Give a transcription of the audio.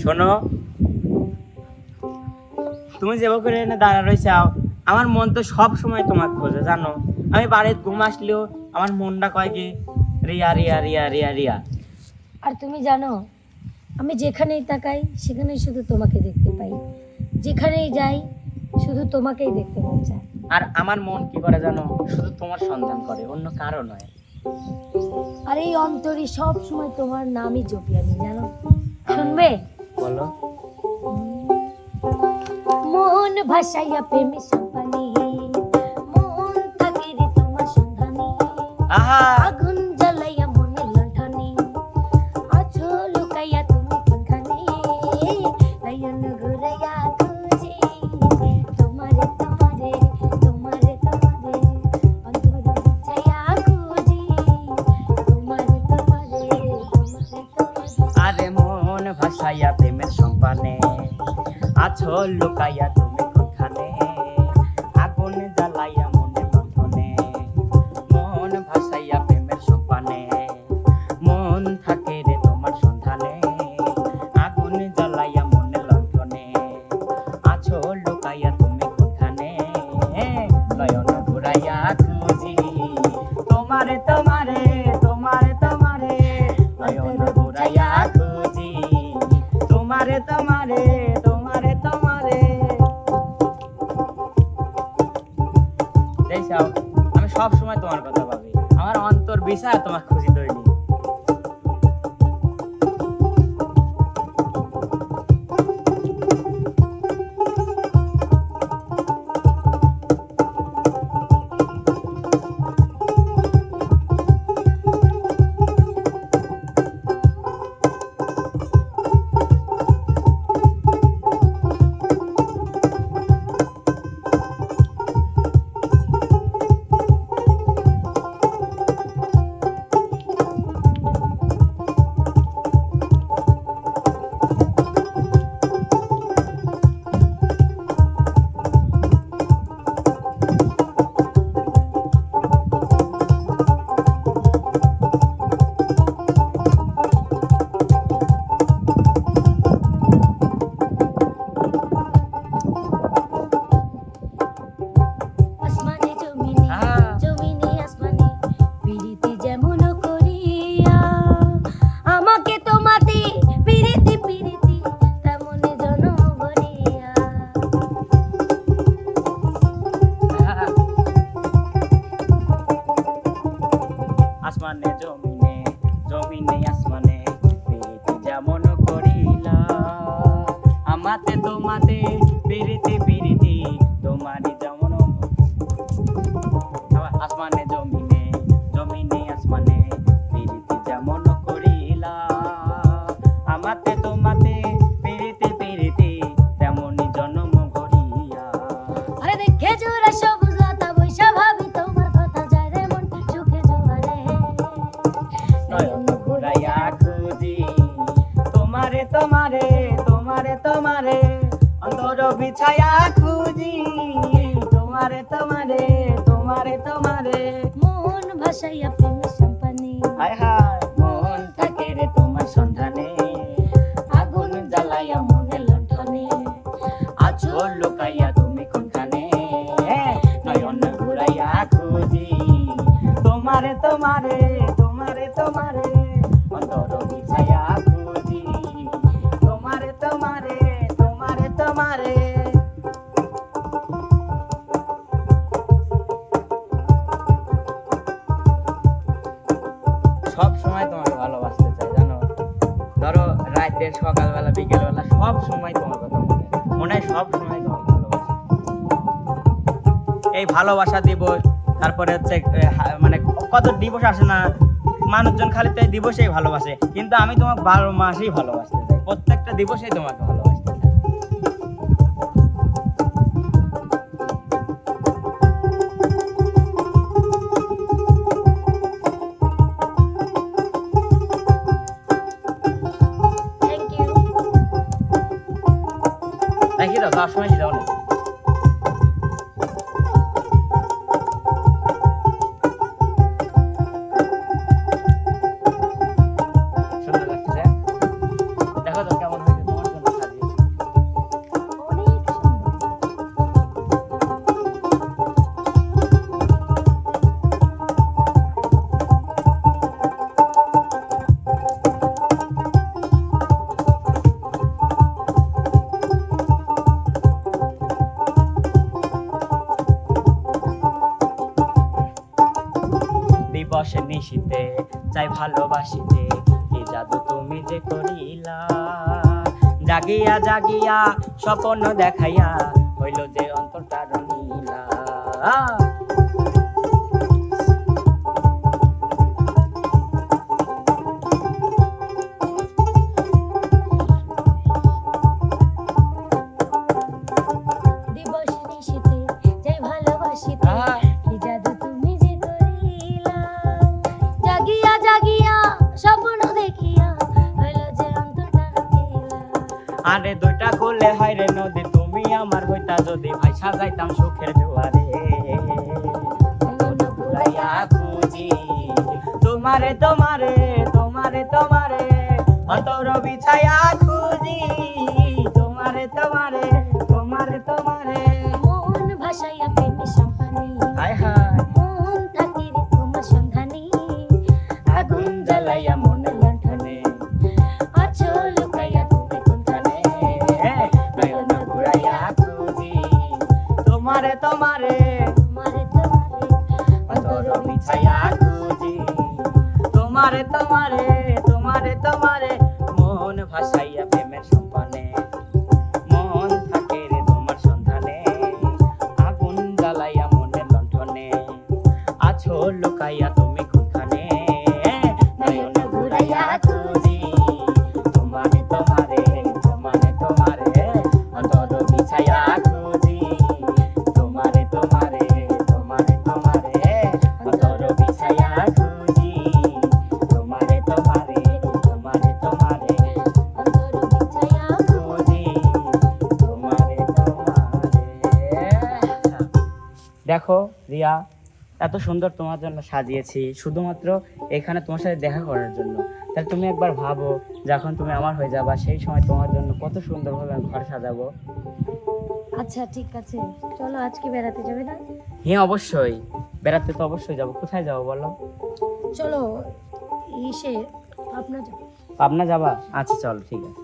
শোনো তুমি যেভাবে করে এনে দাঁড়া রয়েছাও আমার মন তো সব সময় তোমার খোঁজে জানো? আমি বাড়িতে ঘুম আসলেও আমার মনটা কয় কি রিয়া রিয়া রিয়া রিয়া রিয়া। আর তুমি জানো আমি যেখানেই তাকাই সেখানেই শুধু তোমাকে দেখতে পাই। যেখানেই যাই শুধু তোমাকেই দেখতে মন চায়। আর আমার মন কি করে জানো? শুধু তোমার সন্ধান করে অন্য কারও নয়। আর এই অন্তরে সব সময় তোমার নামই জপি আমি জানো? শুনবে? বলো। মন ভাসাইয়া প্রেমে সম্পানি মন থাকে রে তোমার সন্ধানে। আহা! লুকাইয়া তুমি কোনখানে? আগুন জ্বালাইয়া মনে লণ্ঠনে মন ভাসাইয়া প্রেমের সোপানে। মন থাকে রে তোমার সন্ধানে। আগুন জ্বালাইয়া মনে লন্ঠনে আছো লুকাইয়া দেখাও আমি সব সময় তোমার কথা ভাবি। আমার অন্তর বিষয় তোমার খুশি জমিনে বিছায়া খুঁজি তোমারে তোমারে তোমারে তোমারে। মন ভাসাইয়া প্রেমের সম্পানে। হায় হায় মন থাকে রে তোমার সন্ধানে। আগুন জ্বালাইয়া মনে লণ্ঠনে। আছো লুকাইয়া তুমি কোনখানে? নয়ন ঘুরাইয়া খুঁজি তোমারে তোমারে তোমারে তোমারে। সময় তোমাকে ভালোবাসতে চাই, জানো? ধরো রাতের সকালবেলা, বিকেলবেলা, সব সময় তোমার কথা মনে হয়। সব সময় তোমাকে ভালোবাসি। এই ভালোবাসা দিবস, তারপরে হচ্ছে মানে কত দিবস আসে না, মানুষজন খালি তো এই দিবসেই ভালোবাসে। কিন্তু আমি তোমাকে বারো মাসেই ভালোবাসতে চাই। প্রত্যেকটা দিবসেই তোমাকে ভালোবাসতে যাও যাওয়ার সময় যাও না নিশিতে, চাই ভালোবাসিতে, কি জাদু তুমি যে করিলা? জাগিয়া জাগিয়া স্বপ্ন দেখাইয়া হইল যে অন্তরটা রঙিলা। আরে দুইটা কোলে হাইরে নদী, তুমি আমার হইতা যদি ভাই সাজাইতাম সুখের জোয়ারে। তোমারে তোমারে তোমারে তোমারে, অতর বিছায়া দেখো রিয়া এত সুন্দর তোমার জন্য সাজিয়েছি শুধুমাত্র এখানে তোমার সাথে দেখা করার জন্য। তাহলে তুমি একবার ভাবো যখন তুমি আমার হয়ে যাবা সেই সময় তোমার জন্য কত সুন্দরভাবে আমি ঘর সাজাবো। আচ্ছা ঠিক আছে। চলো আজকে বেড়াতে যাবে না? হ্যাঁ অবশ্যই। বেড়াতে তো অবশ্যই যাব। কোথায় যাব বলো? চলো ইসে আপনার যাব। পাবনা যাবা? আচ্ছা চলো ঠিক আছে।